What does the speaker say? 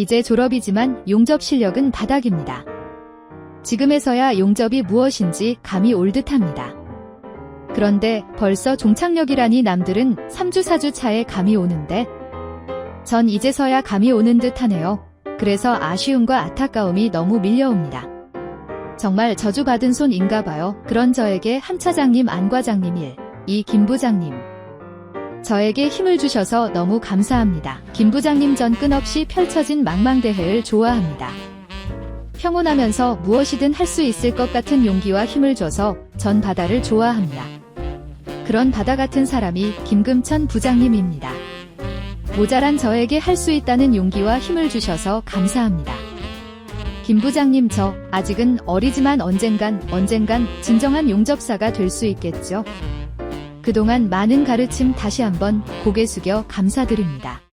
이제 졸업이지만 용접 실력은 바닥입니다. 지금에서야 용접이 무엇인지 감이 올 듯합니다. 그런데 벌써 종착역이라니 남들은 3주 4주 차에 감이 오는데 전 이제서야 감이 오는 듯 하네요. 그래서 아쉬움과 안타까움이 너무 밀려옵니다. 정말 저주받은 손인가 봐요. 그런 저에게 한 차장님 안 과장님 일, 이 김 부장님. 저에게 힘을 주셔서 너무 감사합니다. 김 부장님 전 끝없이 펼쳐진 망망대해를 좋아합니다. 평온하면서 무엇이든 할 수 있을 것 같은 용기와 힘을 줘서 전 바다를 좋아합니다. 그런 바다 같은 사람이 김금천 부장님입니다. 모자란 저에게 할 수 있다는 용기와 힘을 주셔서 감사합니다. 김 부장님 저 아직은 어리지만 언젠간 언젠간 진정한 용접사가 될 수 있겠죠. 그동안 많은 가르침 다시 한번 고개 숙여 감사드립니다.